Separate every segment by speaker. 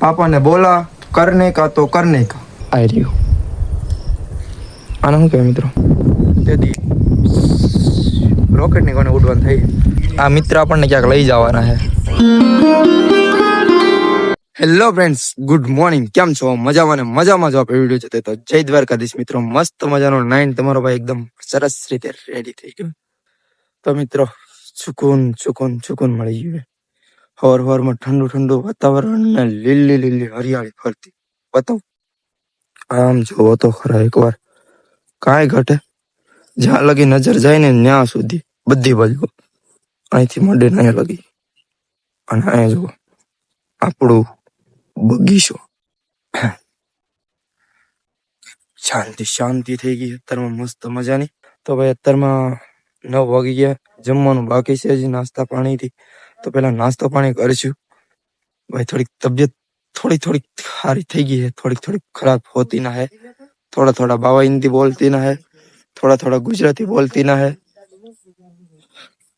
Speaker 1: પાપાને બોલા કરને કા તો કરને કા. આઈ રહ્યું. આને શું કહેવાય મિત્રો? તેથી રોકેટની કોને ઉડવાન થઈ. આ મિત્ર આપણને ક્યાંક લઈ જવાના છે. હેલો ફ્રેન્ડ્સ ગુડ મોર્નિંગ કેમ છો? મજામાં ને મજામાં જો આપણે વીડિયો જતો તો જય દ્વારકાધીશ મિત્રો. મસ્ત મજાનો નાઇન તમારો ભાઈ એકદમ સરસ રીતે રેડી થઈ ગયો. તો મિત્રો સુકૂન સુકૂન સુકૂન મળી ગયું હવાર હવારમાં ઠંડુ ઠંડુ વાતાવરણ ને લીલી લીલી હરિયાળી ફરતી. બતાવ. આમ જોવો તો ખરા એકવાર. કાંઈ ઘટે? જ્યાં લગી નજર જાય ને ત્યાં સુધી બધી બાજુ અહીંથી મોઢે નહીં લગી. અને અહીંયા જુઓ. આપણું બગીચો. શાંતિ શાંતિ થઈ ગઈ. અત્યારમાં મસ્ત મજાની. તો ભાઈ, અત્યારમાં નવ વાગી ગયા. જમવાનું બાકી છે હજી નાસ્તા પાણીથી. તો પેલા નાસ્તો પાણી કરીશું. ભાઈ, થોડીક તબિયત થોડી થોડીક સારી થઈ ગઈ હે થોડીક થોડીક ખરાબ હોતી ના હે થોડા થોડા બાવા હિન્દી બોલતી ના હે થોડા થોડા ગુજરાતી બોલતી ના હે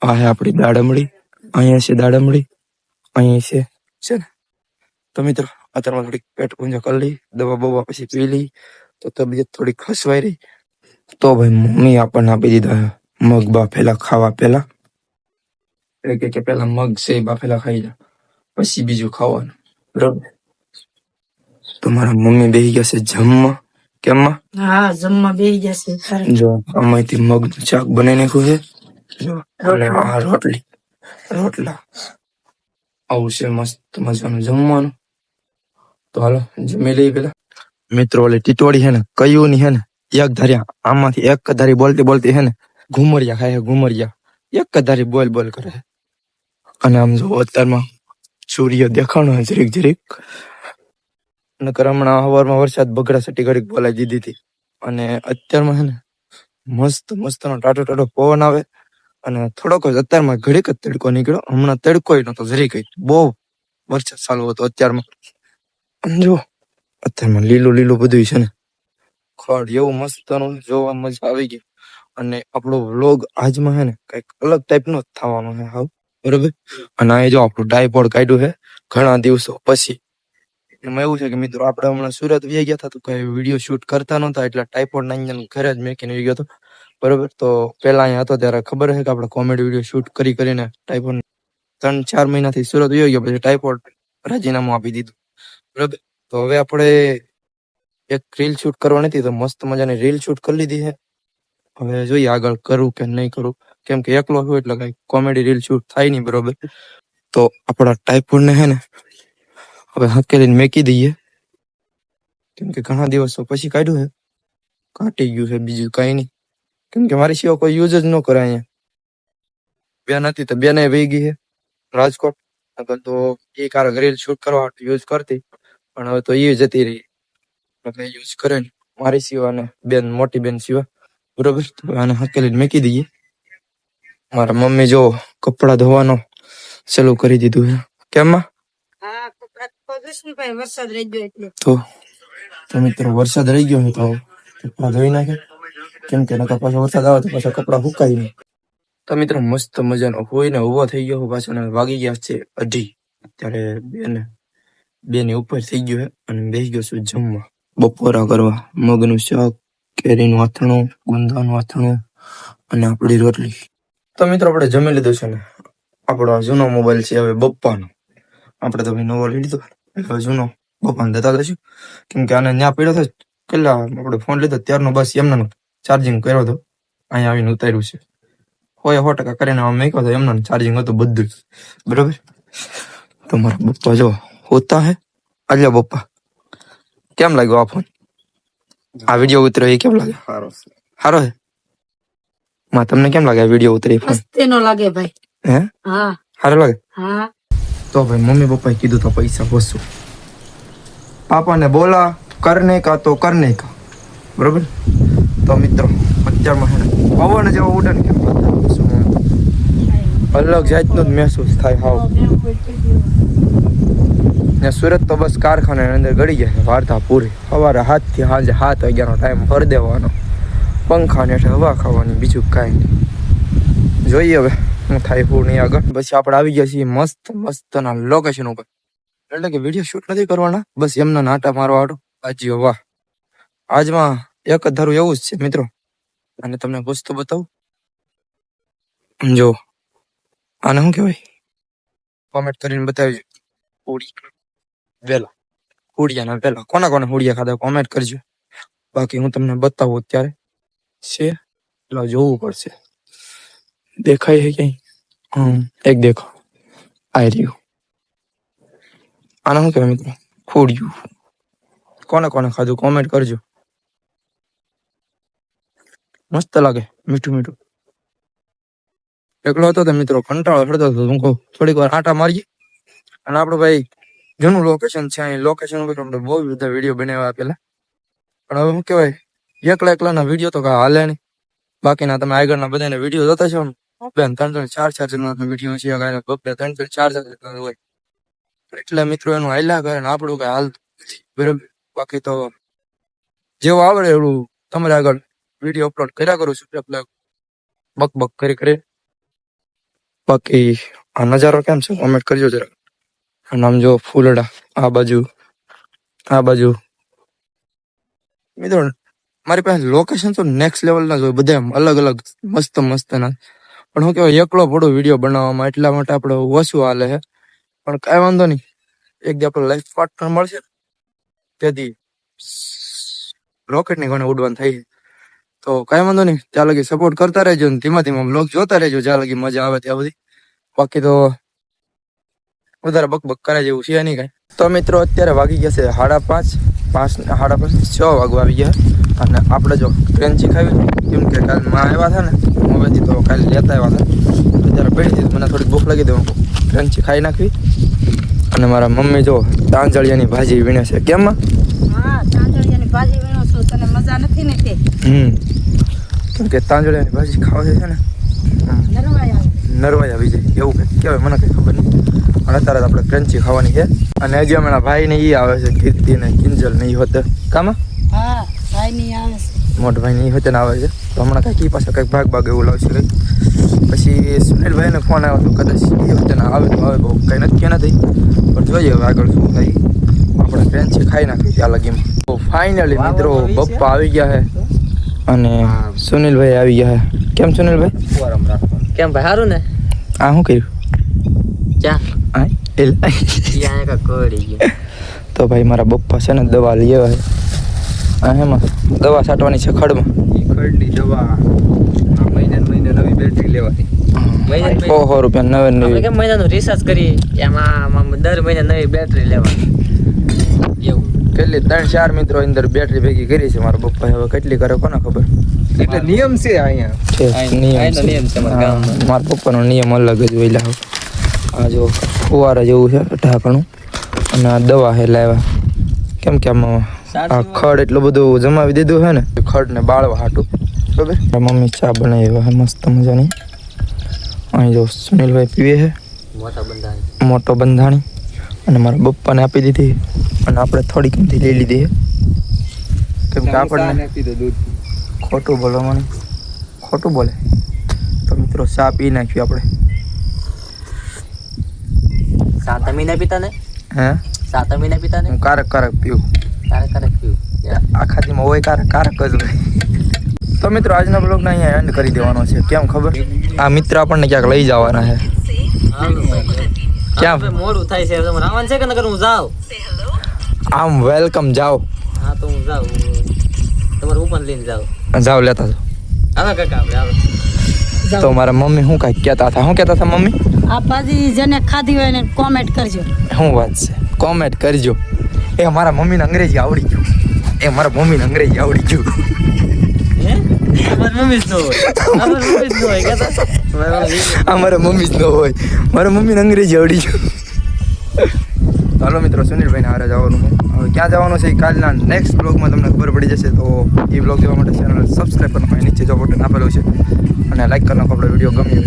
Speaker 1: આ હે આપણી દાડમડી. અહીંયા છે દાડમડી. અહીંયા છે. છે ને? તો મિત્રો, અત્યારમાં થોડીક પેટ પૂંજા કરી લઈ, દવા બવા પછી પી લઈ, તો તબિયત થોડીક ખસવાઈ રહી. તો ભાઈ, મમ્મી આપણને આપી દીધા મગ બા પેલા ખાવા પહેલા એટલે કે કે પેલા મગ છે બાફેલા ખાઈ જા પછી બીજું ખાવાનું બરોબર તમારા મમ્મી બેહી ગયા છે જમવા કેમમાં
Speaker 2: હા જમવા બેહી ગયા છે
Speaker 1: જો આમાંથી મગનું શાક બનાવી નાખ્યું છે જો અને આ રોટલી રોટલા આવું છે મસ્ત મજાનું જમવાનું તો હાલો જમી લઈએ પેલા મિત્રો ઓલી ટીટોળી હે ને કયું ની હે ને એક ધાર્યા આમાંથી એક જ ધારી બોલતી બોલતી હે ને ઘુમરિયા ખાય ઘુમરિયા એક જ ધારી બોલ બોલ કરે અને આમ જો અત્યારમાં સૂર્ય દેખાણો છે જરીક જરીક નકર હમણાં હવારમાં વરસાદ બગડા સટી ઘડીક બોલાઈ દીધી હતી. અને અત્યારમાં છે ને, મસ્ત, મસ્તનો ટાટો ટાટો પવન આવે. અને થોડોક જ અત્યારમાં ઘડીક જ તડકો નીકળ્યો. હમણાં તડકોય નતો જરીક બહુ વરસાદ ચાલુ હતો અત્યારમાં. જો, અત્યારમાં લીલું લીલું બધું છે ને, ખડ એવું મસ્તનું જોવા મજા આવી ગઈ. અને આપણો વ્લોગ આજમાં છે ને, કંઈક અલગ ટાઈપનો જ થવાનો છે, હાવ. બરોબર? અને આ જો આપણું ડાયપોડ કાઢ્યું છે, ઘણા દિવસો પછી. એમાં એવું છે કે મિત્રો, આપણે હમણાં સુરત વ્યા ગયા હતા તો કઈ વીડિયો શૂટ કરતા નહોતા, એટલે ટાઈપોડ ના અહીંયા ઘરે જ મેકીને આવી ગયો હતો. બરોબર? તો પેલા અહીંયા હતો, ત્યારે ખબર છે કે આપણે કોમેડી વીડિયો શૂટ કરી કરીને ટાઈપોડ ત્રણ ચાર મહિનાથી સુરત વ્યો ગયો, પછી ટાઈપોડ રાજીનામું આપી દીધું. બરોબર? તો હવે આપણે એક રીલ શૂટ કરવાની હતી, તો મસ્ત મજાની રીલ શૂટ કરી લીધી છે. હવે જોઈએ આગળ કરું કે નહીં કરું. કેમ કે એકલો છું એટલે કઈ કોમેડી રીલ શૂટ થાય નહીં બરોબર. તો આપણા ટાઈપોડ ને હે ને, હવે હકેલીને મેકી દઈએ. કેમ કે ઘણા દિવસો પછી કાઢ્યું છે. કાટી ગયું છે બીજું કઈ નહીં. કેમ કે મારી સિવાય કોઈ યુઝ જ ન કરે અહીંયા. બેન હતી તો બેને વહી ગઈ છે. રાજકોટ. નકર તો એ કારક રીલ શૂટ કરવા યુઝ કરતી. પણ હવે તો એ જતી રહી. એટલે યુઝ કરે ને. મારી સિવાય ને બેન, મોટી બેન સિવાય. બરોબર? આને હકેલીને મેકી દઈએ. મારા મમ્મી જો કપડા ધોવાનો ચાલુ કરી દીધું છે. કેમમાં
Speaker 2: હા તો
Speaker 1: તો મિત્રો વરસાદ રહી ગયો છે તો કપડા ધોઈ નાખે. કેમ કે નકા પાછો વરસાદ આવે તો પાછા કપડા સુકાઈ નહીં. તો મિત્રો મસ્ત મજાનો હોય ને ઊભો થઈ ગયો પાછો ને વાગી ગયા છે અઢી. ત્યારે બેન બેની ઉપર થઈ ગયો છે અને બેસી ગયો છું જમવા. બપોરા કરવા મગનું શાક કેરીનું આથણું ગુંદાનું આથણું અને આપણી રોટલી. તો મિત્રો આપણે જમી લીધું છે ને? આપણો જૂનો મોબાઈલ છે હવે બપ્પાનો. આપણે તો નવો લઈ લીધો. એટલે જૂનો બપ્પાને દેતા દઈશું કેમ કે આને ત્યાં પડ્યો હતો કેટલા આપણે ફોન લીધો ત્યારનો બસ એમને ચાર્જિંગ કર્યો હતો. અહીંયા આવીને ઉતાર્યું છે. હોય સો ટકા કરીને આમ મૂક્યો હતો એમને ચાર્જિંગ હતું બધું બરોબર? તમારા બપ્પા જો હોતા હે. અલ્યા બપ્પા. કેમ લાગ્યો આ ફોન આ વીડિયો ઉતર્યો એ કેમ લાગે સારો હે માં તમને કેમ લાગે વીડિયો ઉતરી
Speaker 2: મસ્તી નો લાગે ભાઈ.
Speaker 1: હે?
Speaker 2: હા.
Speaker 1: સારો લાગે?
Speaker 2: હા.
Speaker 1: તો ભાઈ મમ્મી પપ્પાએ કીધું તો પૈસા વસુ પાપાને બોલા કરને કા તો કરને કા. બરોબર? તો મિત્રો અત્યારમાં છે પવન જેવો ઉડે ને કેમ અલગ જાતનું જ મહેસૂસ થાય હાવ. ને સુરત તો બસ કારખાના અંદર ગળી જાય વાર્તા પૂરી. સવારે હાથથી સાંજે સાત વાગ્યાનો ટાઈમ ભરી દેવાનો. પંખા ને હવા ખાવાની બીજું કાંઈ નહીં. જોઈએ હવે હું થાય નહીં આગળ. પછી આપણે આવી ગયા છીએ મસ્ત મસ્તના લોકેશન ઉપર. એટલે કે વીડિયો શૂટ નથી કરવાના બસ એમના નાટા મારવા હાટુ. આજી વાહ. આજમાં એક જ ધારું એવું જ છે મિત્રો. અને તમને વસ્તુ બતાવું. જો આને શું કહેવાય? કોમેન્ટ કરીને બતાવજો. હોળી વેલા. હોડિયાના વેલા. કોના કોને હોડિયા ખાધા? કોમેન્ટ કરજો. બાકી હું તમને બતાવું અત્યારે. છે. એટલે જોવું પડશે. દેખાય છે ક્યાંય? હમ, એક દેખો. આઈ રહ્યું. આના શું કહેવાય મિત્રો? ખોડિયું કોને કોને ખાધું? કોમેન્ટ કરજો. મસ્ત લાગે. મીઠું મીઠું. એકલો હતો તો મિત્રો કંટાળો ચડતો હતો. હું કહું, થોડીક વાર આટા મારીએ. અને આપણું ભાઈ જૂનું લોકેશન છે અહીં. લોકેશન ઉપર બહુ બધા વીડિયો બનાવ્યા પેલા. પણ હવે શું કહેવાય? એકલા એકલાના વીડિયો તો કાંઈ હાલે નહીં. બાકીના તમે આગળના બધાને વીડિયો જોતા છો ને. બે ને ત્રણ ત્રણ ચાર ચાર જણાના વીડિયો છે ત્રણ ત્રણ ચાર ચાર હોય. એટલે મિત્રો એનું હાલ્યા કરે ને આપણું કઈ હાલ બરાબર? બાકી તો જેવું આવડે એવું તમારે આગળ વીડિયો અપલોડ કર્યા કરું છું એટલે બક બક કરી કરી. બાકી આ નજારો કેમ છે? કોમેન્ટ કરજો જરા અને આમ જો ફૂલડા. આ બાજુ. આ બાજુ. મિત્રો મારી પાસે લોકેશન તો નેક્સ્ટ લેવલના જ હોય, બધા અલગ અલગ મસ્ત મસ્ત ના. પણ હું કહેવાય એકલો પડો વીડિયો બનાવવામાં એટલા માટે આપણે ઓછું હાલે છે. પણ કાંઈ વાંધો નહીં. એક દી આપણો લાઈફ પાર્ટનર મળશે તેથી રોકેટની ઘણે ઉડવાનું થાય છે. તો કાંઈ વાંધો નહીં. ત્યાં લગી સપોર્ટ કરતા રહેજો ને ધીમા ધીમા બ્લોગ જોતા રહેજો, જ્યાં લગી મજા આવે ત્યાં બધી બાકી તો વધારે બકબક કરે જેવું છે નહીં કાંઈ. તો મિત્રો, અત્યારે વાગી ગયા છે સાડા પાંચ પાંચ સાડા પાંચ, છ વાગવા આવી ગયા. અને આપણે જો ક્રેન્ચી ખાવી કેમ કે કાલમાં આવ્યા હતા ને મોબાઈલથી તો કાલે લેતા આવ્યા હતા અત્યારે પડી હતી મને થોડી ભૂખ લાગી દઉં ક્રેન્ચી ખાઈ નાખવી અને મારા મમ્મી જો તાંજળિયાની ભાજી વીણે છે. કેમ?
Speaker 2: હા તાંજળિયાની ભાજી વીણો છું તને મજા નથી ને તે
Speaker 1: હમ. કેમ કે તાંજળિયાની ભાજી ખાવા છે ને
Speaker 2: નરવાઈ આવે.
Speaker 1: જાય એવું કંઈક કહેવાય મને કંઈ ખબર નહીં અને અત્યારે આપણે ક્રન્ચી ખાવાની છે. અને હજી હમણાં ભાઈ ને ઈ આવે છે કીર્તિ ને કિંજલ ને હોતે. કામાં?
Speaker 2: હા ભાઈ નહીં આવે છે.
Speaker 1: મોટા ભાઈ ને ઈ આવે છે. તો હમણાં કાંઈક ઈ પાસે કંઈક ભાગ ભાગ એવું લાવશે કંઈક. પછી સુનિલભાઈ ને ફોન આવ્યો તો કદાચ ઈ હોતે આવે તો આવે બહુ કંઈ નક્કી નથી. પણ જોઈએ હવે આગળ શું થાય. આપણે ફ્રેન્ડ છે ખાઈ નાખી ત્યાં લગી તો ફાઇનલી મિત્રો બપ્પા આવી ગયા છે. અને સુનિલભાઈ આવી ગયા છે. કેમ સુનિલભાઈ?
Speaker 3: કેમ ભાઈ સારું ને?
Speaker 1: આ શું કર્યું?
Speaker 3: ક્યાં
Speaker 1: આ એલ
Speaker 3: એક કોડી ગયો.
Speaker 1: તો ભાઈ મારા બપ્પા છે ને દવા લઈ આવ્યા હેમાં દવા છાંટવાની છે ખડમાં.
Speaker 4: ખડની દવા મહિને મહિને નવી બેટરી લેવાની.
Speaker 3: મહિને.
Speaker 1: સો સો રૂપિયા નવે નવી.
Speaker 3: કેમ મહિનાનું રિસર્ચ કરી એમાં આમાં દર મહિને નવી બેટરી લેવાની. એવું.
Speaker 1: કેટલી? ત્રણ ચાર મિત્રો અંદર બેટરી ભેગી કરી છે મારા પપ્પાએ. હવે કેટલી કરે કોને ખબર?
Speaker 4: એટલે નિયમ છે અહીંયા.
Speaker 1: નિયમ
Speaker 3: છે.
Speaker 1: મારા પપ્પાનો નિયમ અલગ જ હોય લાવ આ જો ફુવારા જેવું છે ઢાંકણું. અને આ દવા હે લાવ્યા. કેમ કે આમાં આ ખડ એટલું બધું જમાવી દીધું હે ને ખડ ને બાળવા હાટું. બરાબર? મમ્મી ચા બનાવી હોય મસ્ત મજાની. અહીં જો સુનિલભાઈ પીવે છે
Speaker 3: મોટો બંધાણી.
Speaker 1: અને મારા પપ્પાને આપી દીધી અને આપણે થોડીક કિંમતી લઈ લીધી કેમ કે આપણને
Speaker 4: ખોટું બોલો મને.
Speaker 1: ખોટું બોલે. તો મિત્રો ચા પી નાખ્યું આપણે.
Speaker 3: સાત મહિના પીતા ને
Speaker 1: હે?
Speaker 3: સાત મહિના પીતા ને
Speaker 1: હું કારક કારક પીવું. આખા દીમાં હોય કારક કારક જ હોય. તો મિત્રો આજના બ્લોગને અહીંયા એન્ડ કરી દેવાનો છે. કેમ ખબર? આ મિત્ર આપણને ક્યાંક લઈ જવાના છે. ક્યાં?
Speaker 3: હા, ભાઈ, મોડું થાય છે. તમારે આવવાનું છે કે નકર હું જાઉં?
Speaker 1: આમ વેલકમ જાઓ.
Speaker 3: હા તો હું જાઉં. તમારું ઉપર લઈને જાઉં.
Speaker 1: જાઓ લેતા જાઓ.
Speaker 3: આવે કાકા આપણે આવે.
Speaker 1: તો મારા મમ્મી શું કાંઈક કહેતા હતા? શું કહેતા હતા મમ્મી?
Speaker 2: આ ભાજી જેને ખાધી હોય ને કોમેન્ટ કરજો.
Speaker 1: શું વાત છે? કોમેન્ટ કરજો. એ મારા મમ્મીને અંગ્રેજી આવડી ગયું. એ મારા મમ્મીને અંગ્રેજી આવડી ગયું.
Speaker 3: અમારા મમ્મી જ ન હોય. મારી મમ્મી
Speaker 1: આ મારા મમ્મી જ હોય. મારા મમ્મીને અંગ્રેજી આવડી ગયું. હાલો મિત્રો સુનિલભાઈને હારે જવાનું હવે ક્યાં જવાનું છે કાલના નેક્સ્ટ બ્લોગમાં તમને ખબર પડી જશે તો એ બ્લોગ જોવા માટે ચેનલ સબસ્ક્રાઈબ કરવાનું નીચે જો બટન આપેલું છે. અને લાઈક કરવાનો આપણો વીડિયો ગમ્યો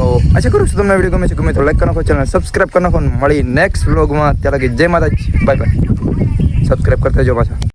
Speaker 1: તો આશા કરું છું તમને વીડિયો ગમે છે, ગમે તો લાઈક કરી નાખો ચેનલ સબસ્ક્રાઈબ કરી નાખો મળી નેક્સ્ટ બ્લોગમાં ત્યાં લગી જય માતાજી. બાય બાય સબસ્ક્રાઈબ કરતા જો પાછા.